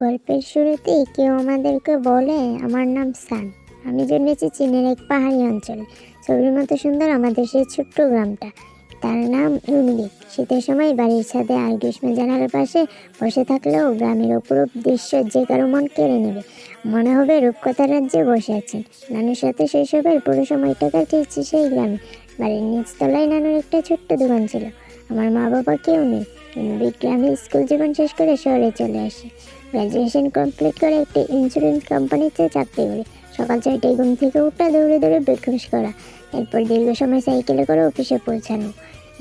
গল্পের শুরুতেই কেউ আমাদেরকে বলে, আমার নাম সান। আমি জন্মেছি চীনের এক পাহাড়ি অঞ্চলে। ছবির মতো সুন্দর আমাদের সেই ছোট্ট গ্রামটা। তার নাম ইউনিক শীতের সময় বাড়ির ছাদে আর গ্রীষ্মে জানালার পাশে বসে থাকলেও গ্রামের অপরূপ দৃশ্য যে কারও মন কেড়ে নেবে। মনে হবে রূপকথার রাজ্যে বসে আছেন। নানুর সাথে শৈশবের পুরো সময়টা কাটিয়েছি সেই গ্রামে। বাড়ির নিচতলায় নানুর একটা ছোট্ট দোকান ছিল। আমার মা বাবা কেউ নেই। ইউনিক গ্রামে স্কুল জীবন শেষ করে শহরে চলে আসি। গ্র্যাজুয়েশন কমপ্লিট করে একটি ইন্স্যুরেন্স কোম্পানিতে চাকরি করি। সকাল ছয়টায় ঘুম থেকে উঠা দৌড়ে দৌড়ে ব্রেকফাস্ট করা। এরপর দীর্ঘ সময় সাইকেলে করে অফিসে পৌঁছানো।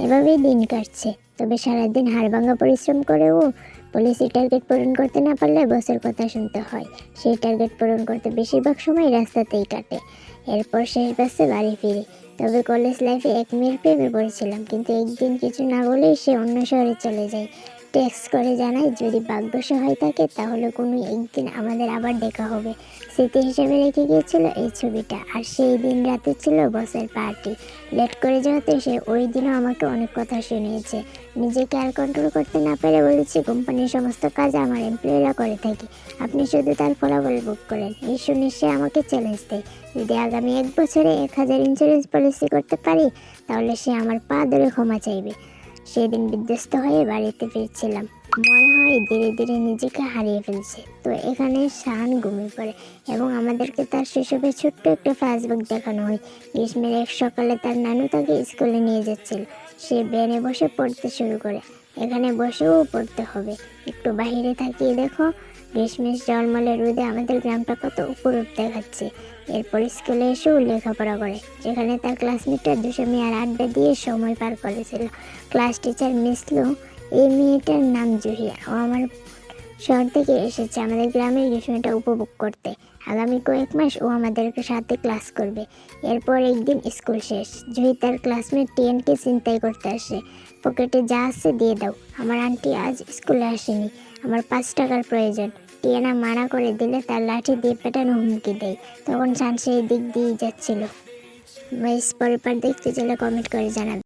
এভাবেই দিন কাটছে। তবে সারাদিন হাড়ভাঙ্গা পরিশ্রম করেও পলিসি টার্গেট পূরণ করতে না পারলে বসের কথা শুনতে হয়। সেই টার্গেট পূরণ করতে বেশিরভাগ সময় রাস্তাতেই কাটে। এরপর শেষ বাসে বাড়ি ফিরি। তবে কলেজ লাইফে এক মেয়ের প্রেমে পড়েছিলাম। কিন্তু একদিন কিছু না বলেই সে অন্য শহরে চলে যায়। টেক্সট করে জানাই, যদি ভাগ্য সহায় থাকে তাহলে কোনো একদিন আমাদের আবার দেখা হবে। স্মৃতি হিসেবে রেখে গিয়েছিল এই ছবিটা। আর সেই দিন রাতে ছিল বসের পার্টি লেট করে যাওয়াতে সে ওই দিনও আমাকে অনেক কথা শুনিয়েছে। নিজেকে আর কন্ট্রোল করতে না পেরে বলেছি, কোম্পানির সমস্ত কাজ আমার এমপ্লয়িরা করে থাকি। আপনি শুধু তার ফলাফল বুক করেন। এই শুনে সে আমাকে চ্যালেঞ্জ দেয়। যদি আগামী এক বছরে এক হাজার ইন্স্যুরেন্স পলিসি করতে পারি, তাহলে সে আমার পা ধরে ক্ষমা চাইবে। সেদিন বিধ্বস্ত হয়ে বাড়িতে ফিরছিলাম। মনে হয় ধীরে ধীরে নিজেকে হারিয়ে ফেলছে। তো এখানে শান ঘুমিয়ে পড়ে এবং আমাদেরকে তার শৈশবের ছোট্ট একটা ফেসবুক দেখানো হয়। গ্রীষ্মের এক সকালে তার নানু তাকে স্কুলে নিয়ে যাচ্ছিল। সে বেনে বসে পড়তে শুরু করে। এখানে বসেও পড়তে হবে। একটু বাহিরে থাকিয়ে দেখো গ্রীষ্মের জলমলে রোদে আমাদের গ্রামটা কত উপরূপ দেখাচ্ছে। এরপর স্কুলে এসেও লেখাপড়া করে, যেখানে তার ক্লাসমেটরা দুশো আর আড্ডা দিয়ে সময় পার করেছিল। ক্লাস টিচার মিসলু এই মেয়েটার নাম জুহিয়া। ও আমার শহর থেকে এসেছে, আমাদের গ্রামের গ্রীষ্মটা উপভোগ করতে। আগামী কয়েক মাস ও আমাদেরকে সাথে ক্লাস করবে। এরপর একদিন স্কুল শেষ, জুহি তার ক্লাসমেট টিএনকে চিন্তাই করতে আসে। পকেটে যা আছে দিয়ে দাও। আমার আন্টি আজ স্কুলে আসেনি, আমার পাঁচ টাকার প্রয়োজন। টিয়ানা মানা করে দিলে তার লাঠি দিয়ে পেটানো হুমকি দেয়। তখন শান সেই দিক দিয়েই যাচ্ছিল। পরের পর দেখতে চলে কমেন্ট করে জানাবে।